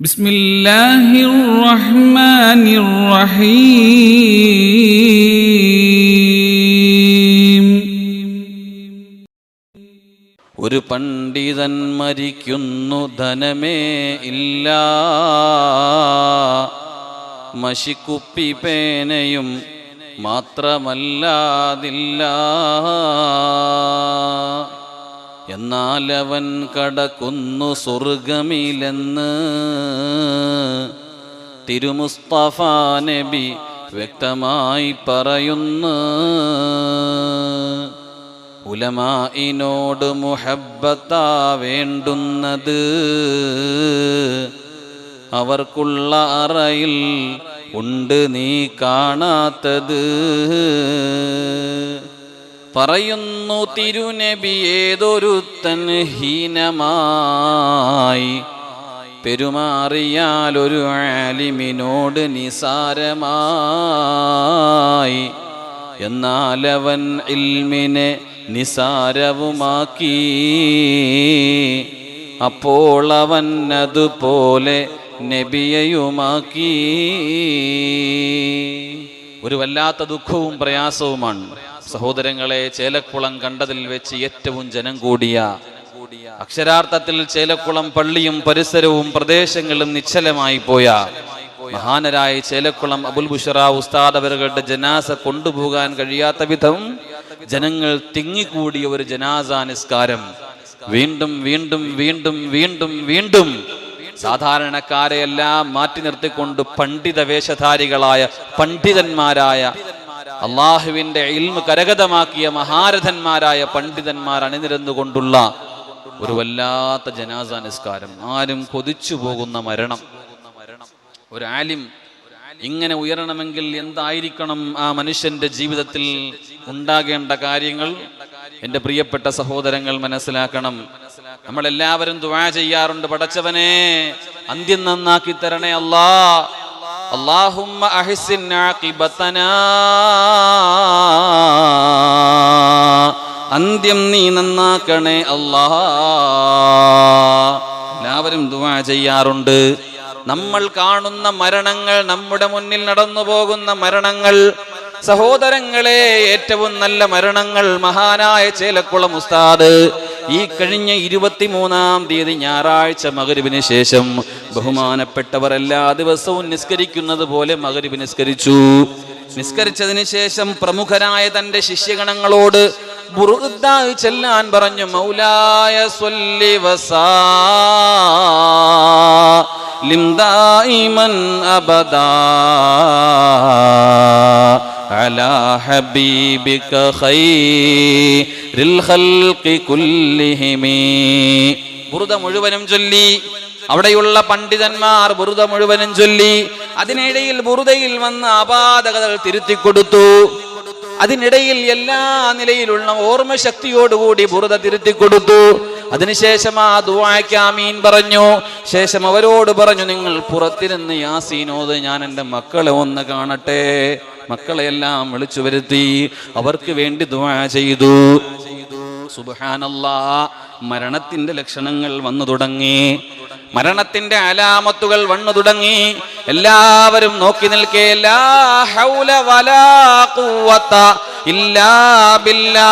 بسم الله الرحمن الرحيم ഒരു പണ്ഡിതൻ മരിക്കുന്നു ധനമേ ഇല്ല മഷിക്കുപ്പി പേനയും മാത്രമല്ലാതില്ല എന്നാൽ അവൻ കടക്കുന്നു സ്വർഗമിലെന്ന് തിരുമുസ്തഫ നബി വ്യക്തമായി പറയുന്നു. ഉലമായിനോട് മുഹബത്താ വേണ്ടുന്നത്. അവർക്കുള്ള അറയിൽ ഉണ്ട് നീ കാണാത്തത്. പറയുന്നു തിരുനബി ഏതൊരുത്തൻ ഹീനമായി. പെരുമാറിയാൽ ഒരു ആലിമിനോട് നിസാരമായി. എന്നാൽ അവൻ ഇൽമിനെ നിസാരവുമാക്കി. അപ്പോൾ അവൻ അതുപോലെ നബിയയുമാക്കി. ഒരു വല്ലാത്ത ദുഃഖവും പ്രയാസവുമാണ്. സഹോദരങ്ങളെ ചേലക്കുളം കണ്ടതിൽ വെച്ച് ഏറ്റവും ജനം കൂടിയ അക്ഷരാർത്ഥത്തിൽ ചേലക്കുളം പള്ളിയും പരിസരവും പ്രദേശങ്ങളും നിശ്ചലമായി പോയ മഹാനരായ ചേലക്കുളം അബുൽ ബുഷറ ഉസ്താദ് അവരുടെ ജനാസ കൊണ്ടുപോകാൻ കഴിയാത്ത വിധം ജനങ്ങൾ തിങ്ങിക്കൂടിയ ഒരു ജനാസ നിസ്കാരം വീണ്ടും വീണ്ടും വീണ്ടും വീണ്ടും വീണ്ടും സാധാരണക്കാരെയെല്ലാം മാറ്റി നിർത്തിക്കൊണ്ട് പണ്ഡിത വേഷധാരികളായ പണ്ഡിതന്മാരായ അള്ളാഹുവിന്റെ ഇൽമ കരഗതമാക്കിയ മഹാരഥന്മാരായ പണ്ഡിതന്മാർ അണിനിരന്നുകൊണ്ടുള്ള ഒരു വല്ലാത്ത ജനാസ നിസ്കാരം. ആരും കൊതിച്ചു പോകുന്ന മരണം. ഒരു ആലിം ഇങ്ങനെ ഉയരണമെങ്കിൽ എന്തായിരിക്കണം ആ മനുഷ്യന്റെ ജീവിതത്തിൽ ഉണ്ടാകേണ്ട കാര്യങ്ങൾ? എന്റെ പ്രിയപ്പെട്ട സഹോദരങ്ങൾ മനസ്സിലാക്കണം. നമ്മളെല്ലാവരും ദുആ ചെയ്യാറുണ്ട്. പടച്ചവനെ അന്ത്യം നന്നാക്കി തരണേ അല്ലാ. അല്ലാഹുമ്മ അഹ്സിൻ عاقبتنا അന്ത്യം നീ നന്നാക്കണേ അല്ലാ. എല്ലാവരും ദുവാ ചെയ്യാറുണ്ട്. നമ്മൾ കാണുന്ന മരണങ്ങൾ നമ്മുടെ മുന്നിൽ നടന്നു പോകുന്ന മരണങ്ങൾ സഹോദരങ്ങളെ ഏറ്റവും നല്ല മരണങ്ങൾ മഹാനായ ചേലക്കുളം ഉസ്താദ് ഈ കഴിഞ്ഞ ഇരുപത്തിമൂന്നാം തീയതി ഞായറാഴ്ച മകരുവിന് ശേഷം ബഹുമാനപ്പെട്ടവർ എല്ലാ ദിവസവും നിസ്കരിക്കുന്നത് പോലെ മകരുവ് നിസ്കരിച്ചു. നിസ്കരിച്ചതിന് ശേഷം പ്രമുഖരായ തന്റെ ശിഷ്യഗണങ്ങളോട് ചെല്ലാൻ പറഞ്ഞു മൗലായ സൊല്ലി ലിംദായിമൻ അബദാ. على حبيبك خير الخلق كلهم ബുറുദ മുഴുവനും ചൊല്ലി അവിടെയുള്ള പണ്ഡിതന്മാർ ബുറുദ മുഴുവനും ചൊല്ലി അതിനിടയിൽ ബുറുദയിൽ വന്ന അപാതകതകൾ തിരുത്തി കൊടുത്തു അതിനിടയിൽ എല്ലാ നിലയിലുള്ള ഓർമ്മശക്തിയോടുകൂടി ബുറുദ തിരുത്തി കൊടുത്തു അതിനുശേഷം ആ ദുആയ്ക്ക് ആമീൻ പറഞ്ഞു ശേഷം അവരോട് പറഞ്ഞു നിങ്ങൾ പുറത്തിരുന്ന് യാസീനോത് ഞാൻ എൻ്റെ മക്കളെ ഒന്ന് കാണട്ടെ മക്കളെയെല്ലാം വിളിച്ചു വരുത്തി അവർക്ക് വേണ്ടി ദുആ ചെയ്തു. മരണത്തിന്റെ ലക്ഷണങ്ങൾ വന്നു തുടങ്ങി. മരണത്തിന്റെ അലാമത്തുകൾ വന്നു തുടങ്ങി. എല്ലാവരും നോക്കി നിൽക്കേ ഇല്ലാ ബില്ലാ.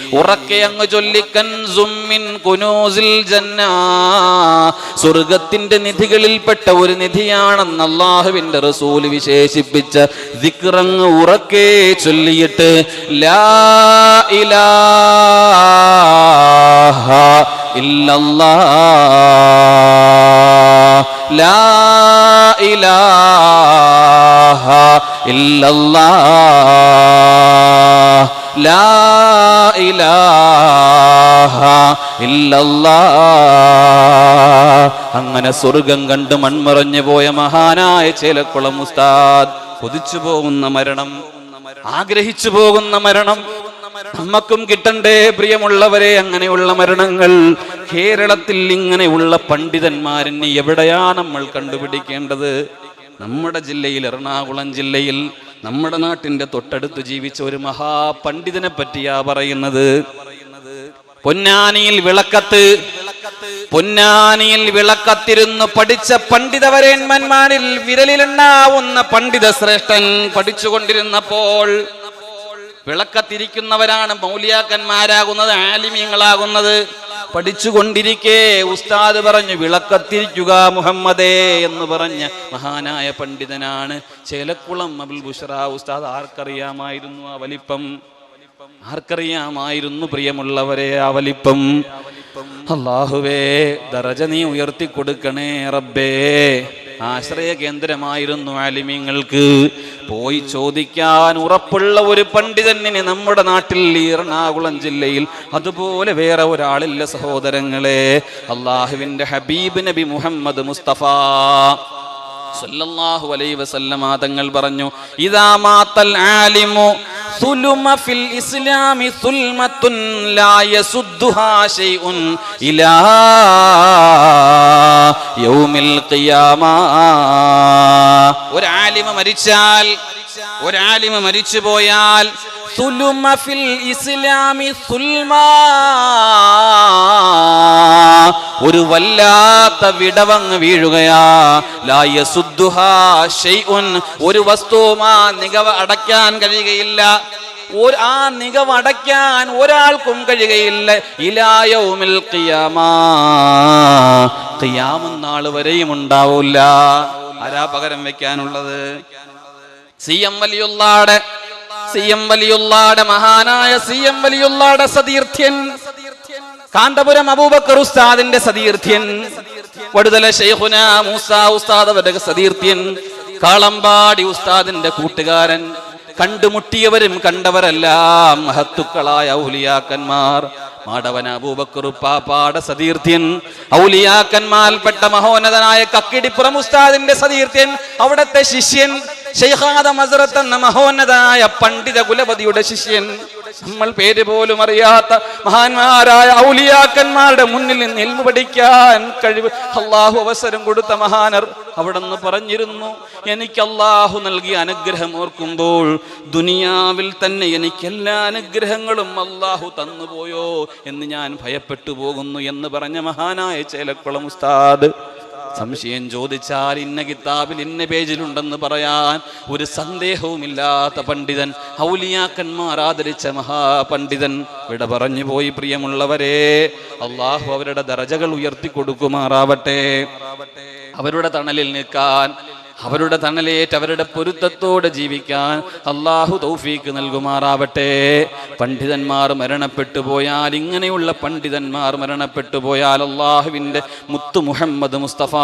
ഉറക്കെ അങ്ങ് ചൊല്ലിക്കൻ കുനൂസിൽ ജന്ന. സ്വർഗത്തിന്റെ നിധികളിൽപ്പെട്ട ഒരു നിധിയാണെന്ന് അള്ളാഹുവിന്റെ റസൂൽ വിശേഷിപ്പിച്ച ദിക്റങ്ങ് ഉറക്കെ ചൊല്ലിയിട്ട് ലാ ഇലാഹ ഇല്ലല്ലാഹ്. ലാ ഇലാഹ ഇല്ലല്ലാഹ്. ലാ അങ്ങനെ സ്വർഗം കണ്ട് മൺമറഞ്ഞു പോയ മഹാനായ ചേലക്കുളം ഉസ്താദ് കൊതിച്ചു പോകുന്ന മരണം ആഗ്രഹിച്ചു പോകുന്ന മരണം നമ്മക്കും കിട്ടണ്ടേ പ്രിയമുള്ളവരെ അങ്ങനെയുള്ള മരണങ്ങൾ കേരളത്തിൽ ഇങ്ങനെയുള്ള പണ്ഡിതന്മാരെ എവിടെയാ നമ്മൾ കണ്ടുപിടിക്കേണ്ടത്? നമ്മുടെ ജില്ലയിൽ എറണാകുളം ജില്ലയിൽ നമ്മുടെ നാട്ടിന്റെ തൊട്ടടുത്ത് ജീവിച്ച ഒരു മഹാപണ്ഡിതനെ പറ്റിയാ പറയുന്നത്. പൊന്നാനിയിൽ വിളക്കത്ത് പൊന്നാനിയിൽ വിളക്കത്തിരുന്ന് പഠിച്ച പണ്ഡിതവരേന്മന്മാരിൽ വിരലിലുണ്ടാവുന്ന പണ്ഡിത ശ്രേഷ്ഠൻ പഠിച്ചുകൊണ്ടിരുന്നപ്പോൾ വിളക്കത്തിരിക്കുന്നവരാണ് മൗലിയാക്കന്മാരാകുന്നത് ആലിമ്യങ്ങളാകുന്നത് പഠിച്ചുകൊണ്ടിരിക്കെ. ഉസ്താദ് പറഞ്ഞു വിളക്കത്തിരിക്കുക മുഹമ്മദേ എന്ന് പറഞ്ഞ മഹാനായ പണ്ഡിതനാണ്. ചേലക്കുളം അബുൽ ബുഷറ ഉസ്താദ് ആർക്കറിയാമായിരുന്നു ആ വലിപ്പം? ആർക്കറിയാമായിരുന്നു പ്രിയമുള്ളവരെ ആ വലിപ്പം? അള്ളാഹുവേ ദറജ നീ ഉയർത്തി കൊടുക്കണേ റബ്ബേ. ആശ്രയ കേന്ദ്രമായിരുന്നു ആലിമ്യങ്ങൾക്ക് പോയി ചോദിക്കാൻ ഉറപ്പുള്ള ഒരു പണ്ഡിതനെ നമ്മുടെ നാട്ടിൽ എറണാകുളം ജില്ലയിൽ അതുപോലെ വേറെ ഒരാളില്ല സഹോദരങ്ങളെ. അള്ളാഹുവിന്റെ ഹബീബ് നബി മുഹമ്മദ് മുസ്തഫ സല്ലല്ലാഹു അലൈഹി വസല്ലമ തങ്ങൾ പറഞ്ഞു ഇദാ മാത്തൽ ആലിമു സുലുമ ഫിൽ ഇസ്ലാമി സുൽമത്തുൻ ലാ യസുദ്ദുഹാ ശൈഉൻ ഇലാ യൗമിൽ ഖിയാമ. ഒരു ആലിമ മരിച്ചാൽ ഒരു ആലിമ മരിച്ചു പോയാൽ സുലുമ ഫിൽ ഇസ്ലാമി സുൽമാ ഒരു വല്ലാത്ത വിടവങ്ങ് വീഴുകയാ. ഒരു വസ്തുവും ആ നിഗവ അടയ്ക്കാൻ കഴിയുകയില്ല. ഒരു ആ നിഗവ് അടയ്ക്കാൻ ഒരാൾക്കും കഴിയുകയില്ല. ഇലായവുമിൽ കിയാമ വരെയും ഉണ്ടാവില്ല. ആരാ പകരം വെക്കാനുള്ളത്? സി എം വലിയുള്ളാടെ സി എം വലിയുള്ളാടെ മഹാനായ സി എം വലിയുള്ളാടെ സതീർത്ഥ്യൻ. കാന്തപുരം അബൂബക്കർ ഉസ്താദിന്റെ സതീർത്ഥ്യൻ. വടുതല ഷെയ്ഖുന മൂസ ഉസ്താദ് അവരുടെ സതീർത്ഥ്യൻ. കാളമ്പാടി ഉസ്താദിന്റെ കൂട്ടുകാരൻ. കണ്ടുമുട്ടിയവരും കണ്ടവരെല്ലാം മഹത്തുക്കളായ ഔലിയാക്കന്മാർ. മാടവന പാപ്പാട സതീർത്ഥ്യൻ. ഔലിയാക്കന്മാൽപ്പെട്ട മഹോന്നതനായ കക്കിടിപ്പുറം ഉസ്താദിന്റെ സതീർത്ഥ്യൻ. അവിടത്തെ ശിഷ്യൻ ഷെയ്ഖാദ മസറത്ത് എന്ന മഹോന്നതനായ പണ്ഡിത കുലപതിയുടെ ശിഷ്യൻ. നമ്മൾ പേര് പോലും അറിയാത്ത മഹാന്മാരായ ഔലിയാക്കന്മാരുടെ മുന്നിൽ നിന്ന് എൽമു പഠിക്കാൻ കഴിവ് അള്ളാഹു അവസരം കൊടുത്ത മഹാനർ അവിടെ നിന്ന് പറഞ്ഞിരുന്നു എനിക്ക് അള്ളാഹു നൽകിയ അനുഗ്രഹം ഓർക്കുമ്പോൾ ദുനിയാവിൽ തന്നെ എനിക്ക് എല്ലാ അനുഗ്രഹങ്ങളും അള്ളാഹു തന്നുപോയോ എന്ന് ഞാൻ ഭയപ്പെട്ടു പോകുന്നു എന്ന് പറഞ്ഞ മഹാനായ ചേലക്കുളം ഉസ്താദ്. സംശയം ചോദിച്ചാൽ ഇന്ന കിതാബിൽ ഇന്ന പേജിലുണ്ടെന്ന് പറയാൻ ഒരു സന്ദേഹവുമില്ലാത്ത പണ്ഡിതൻ ഔലിയാക്കന്മാർ ആദരിച്ച മഹാപണ്ഡിതൻ. ഇവിടെ പറഞ്ഞു പോയി പ്രിയമുള്ളവരെ അള്ളാഹു അവരുടെ ദറജകൾ ഉയർത്തി കൊടുക്കുമാറാവട്ടെ അവരുടെ തണലിൽ നിൽക്കാൻ അവരുടെ തണലേറ്റ് അവരുടെ പൊരുത്തത്തോടെ ജീവിക്കാൻ അള്ളാഹു തൗഫീക്ക് നൽകുമാറാവട്ടെ. പണ്ഡിതന്മാർ മരണപ്പെട്ടു പോയാൽ ഇങ്ങനെയുള്ള പണ്ഡിതന്മാർ മരണപ്പെട്ടു പോയാൽ അള്ളാഹുവിന്റെ മുത്തു മുഹമ്മദ് മുസ്തഫ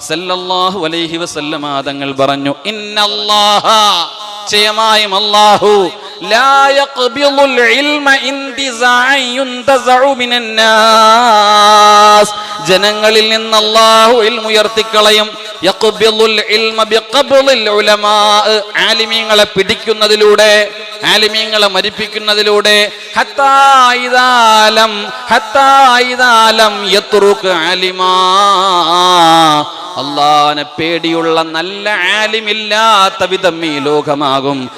സല്ലല്ലാഹു അലൈഹി വസല്ലമ തങ്ങൾ പറഞ്ഞു ജനങ്ങളിൽ നിന്ന് അള്ളാഹു ഇൽമ ആലിമീങ്ങളെ പിടിക്കുന്നതിലൂടെ ആലിമീങ്ങളെ മരിപ്പിക്കുന്നതിലൂടെ ഹത്തായിതാലം ഹത്തായിതാലം ആലിമാ. അള്ളാനെ പേടിയുള്ള നല്ല ആലിമില്ലാത്ത വിധം ഈ ലോകമാകും.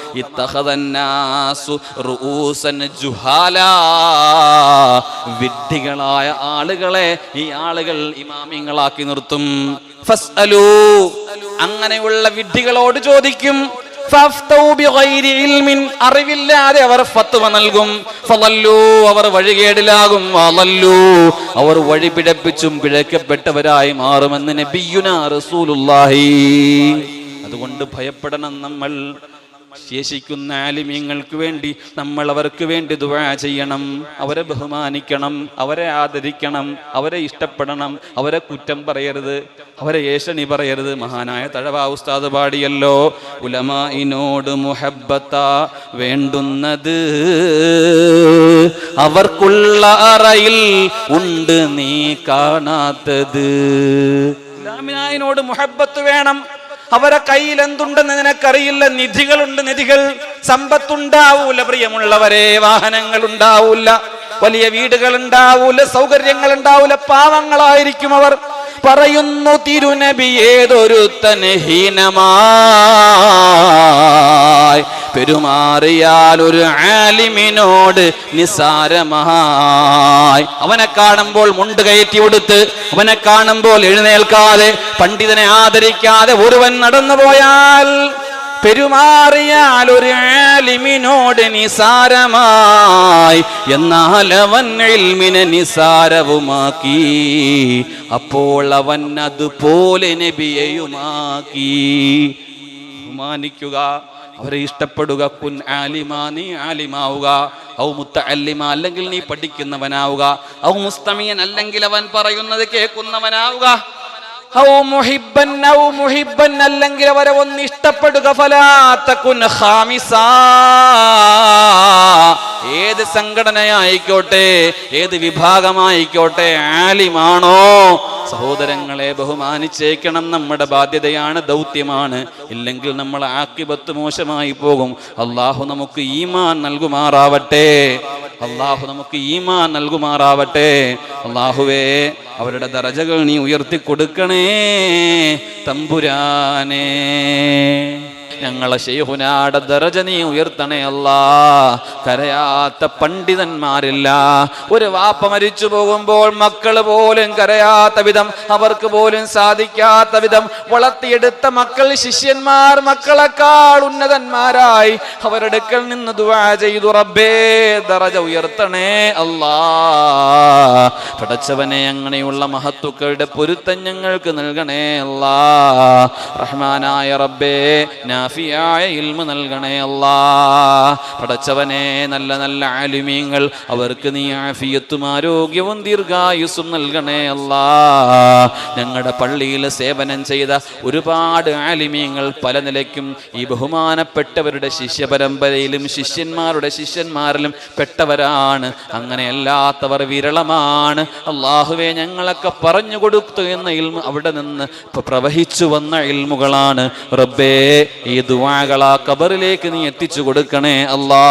വിഡ്ഢികളായ ആളുകളെ ഈ ആളുകൾ ഇമാമിങ്ങളാക്കി നിർത്തും. അങ്ങനെയുള്ള വിഡ്ഢികളോട് ചോദിക്കും അറിവില്ലാതെ അവർ ഫത്വ നൽകും. അവർ വഴികേടിലാകും. അവർ വഴി പിഴപ്പിച്ചും പിഴക്കപ്പെട്ടവരായി മാറുമെന്ന് നബിയുന റസൂലുള്ളാഹി. അതുകൊണ്ട് ഭയപ്പെടണം നമ്മൾ. ശേഷിക്കുന്ന ആലിമ്യങ്ങൾക്ക് വേണ്ടി നമ്മൾ അവർക്ക് വേണ്ടി ദുവാ ചെയ്യണം. അവരെ ബഹുമാനിക്കണം അവരെ ആദരിക്കണം അവരെ ഇഷ്ടപ്പെടണം അവരെ കുറ്റം പറയരുത് അവരെ ഏഷണി പറയരുത്. മഹാനായ തഴവാ ഉസ്താദ് പാടിയല്ലോ ഉലമായിനോട് മുഹബത്ത വേണ്ടുന്നത് അവർക്കുള്ള അറയിൽ ഉണ്ട് നീ കാണാത്തത്. ഇസ്ലാമിനായനോട് മുഹബത്ത് വേണം. അവരെ കയ്യിൽ എന്തുണ്ടെന്ന് നിനക്കറിയില്ല. നിധികളുണ്ട് നിധികൾ. സമ്പത്തുണ്ടാവൂല. പ്രിയമുള്ളവരെ വാഹനങ്ങൾ ഉണ്ടാവൂല വലിയ വീടുകൾ ഉണ്ടാവൂല സൗകര്യങ്ങൾ ഉണ്ടാവൂല പാവങ്ങളായിരിക്കും അവർ. പറയുന്നു തിരുനബി ഏതൊരുത്തൻ ഹീനമായി പെരുമാറിയാൽ ഒരു ആലിമിനോട് നിസാരമായി. അവനെ കാണുമ്പോൾ മുണ്ട് കയറ്റി കൊടുത്ത് അവനെ കാണുമ്പോൾ എഴുന്നേൽക്കാതെ പണ്ഡിതനെ ആദരിക്കാതെ ഒരുവൻ നടന്നു പോയാൽ പെരുമാറിയാൽ ഒരു ആലിമിനോട് നിസാരമായി. എന്നാൽ അവൻ എൽമിനെ നിസാരവുമാക്കി. അപ്പോൾ അവൻ അതുപോലെ നബിയെയുമാക്കി. ബഹുമാനിക്കുക. അവരെ ഇഷ്ടപ്പെടുക. കുൻ ആലിമാ നീ ആലിമാവുക. ഔ മുത്ത അല്ലെങ്കിൽ നീ പഠിക്കുന്നവനാവുക. ഔ മുസ്തമിയൻ അല്ലെങ്കിൽ അവൻ പറയുന്നത് കേൾക്കുന്നവനാവുക. അല്ലെങ്കിൽ അവരെ ഒന്ന് ഇഷ്ടപ്പെടുക. ഫലാത്തക്കുൻ ഖാമിസാ. ഏത് സംഘടനയായിക്കോട്ടെ ഏത് വിഭാഗമായിക്കോട്ടെ ആലിമാണോ സഹോദരങ്ങളെ ബഹുമാനിച്ചേക്കണം നമ്മുടെ ബാധ്യതയാണ് ദൗത്യമാണ്. ഇല്ലെങ്കിൽ നമ്മൾ ആക്കിപത്ത് മോശമായി പോകും. അള്ളാഹു നമുക്ക് ഈമാൻ നൽകുമാറാവട്ടെ. അള്ളാഹു നമുക്ക് ഈമാൻ നൽകുമാറാവട്ടെ. അള്ളാഹുവേ അവരുടെ ദറജകൾ നീ ഉയർത്തി കൊടുക്കണേ തമ്പുരാനേ. ഞങ്ങളെ ശൈഹുനാടെ ദറജ നീ ഉയർത്തണേ അല്ലാ. കരയാത്ത പണ്ഡിതന്മാരില്ല. ഒരു വാപ്പ മരിച്ചു പോകുമ്പോൾ മക്കൾ പോലും കരയാത്ത വിധം അവർക്ക് പോലും സാധിക്കാത്ത വിധം വളർത്തിയെടുത്ത മക്കൾ ശിഷ്യന്മാർ മക്കളെക്കാൾ ഉന്നതന്മാരായി. അവരെടുക്കൽ നിന്ന് ദുആ ചെയ്തു റബ്ബേ ദറജ ഉയർത്തണേ അല്ലാ. പടച്ചവനെ അങ്ങനെയുള്ള മഹത്തുക്കളുടെ പൊരുത്തം ഞങ്ങൾക്ക് നൽകണേ അല്ലാ. റഹ്മാനായ റബ്ബേ നാഫിയായ ഇൽമ നൽകണേ അല്ലാ. പടച്ചവനെ നല്ല നല്ല ആലിമീങ്ങൾ അവർക്ക് നീ ആഫിയത്തും ആരോഗ്യവും ദീർഘായുസ്സും നൽകണേ അല്ലാ. ഞങ്ങളുടെ പള്ളിയിൽ സേവനം ചെയ്ത ഒരുപാട് ആലിമീങ്ങൾ പല നിലയ്ക്കും ഈ ബഹുമാനപ്പെട്ടവരുടെ ശിഷ്യ പരമ്പരയിലും ശിഷ്യന്മാരുടെ ശിഷ്യന്മാരിലും പെട്ടവരാണ്. അങ്ങനെയല്ലാത്തവർ വിരളമാണ്. അള്ളാഹുവെ ഞങ്ങളൊക്കെ പറഞ്ഞു കൊടുത്തു എന്ന ഇൽമ അവിടെ നിന്ന് പ്രവഹിച്ചു വന്ന ഇൽമുകളാണ്. റബ്ബേ ഈ ദുവാകളാ കബറിലേക്ക് നീ എത്തിച്ചു കൊടുക്കണേ അല്ലാ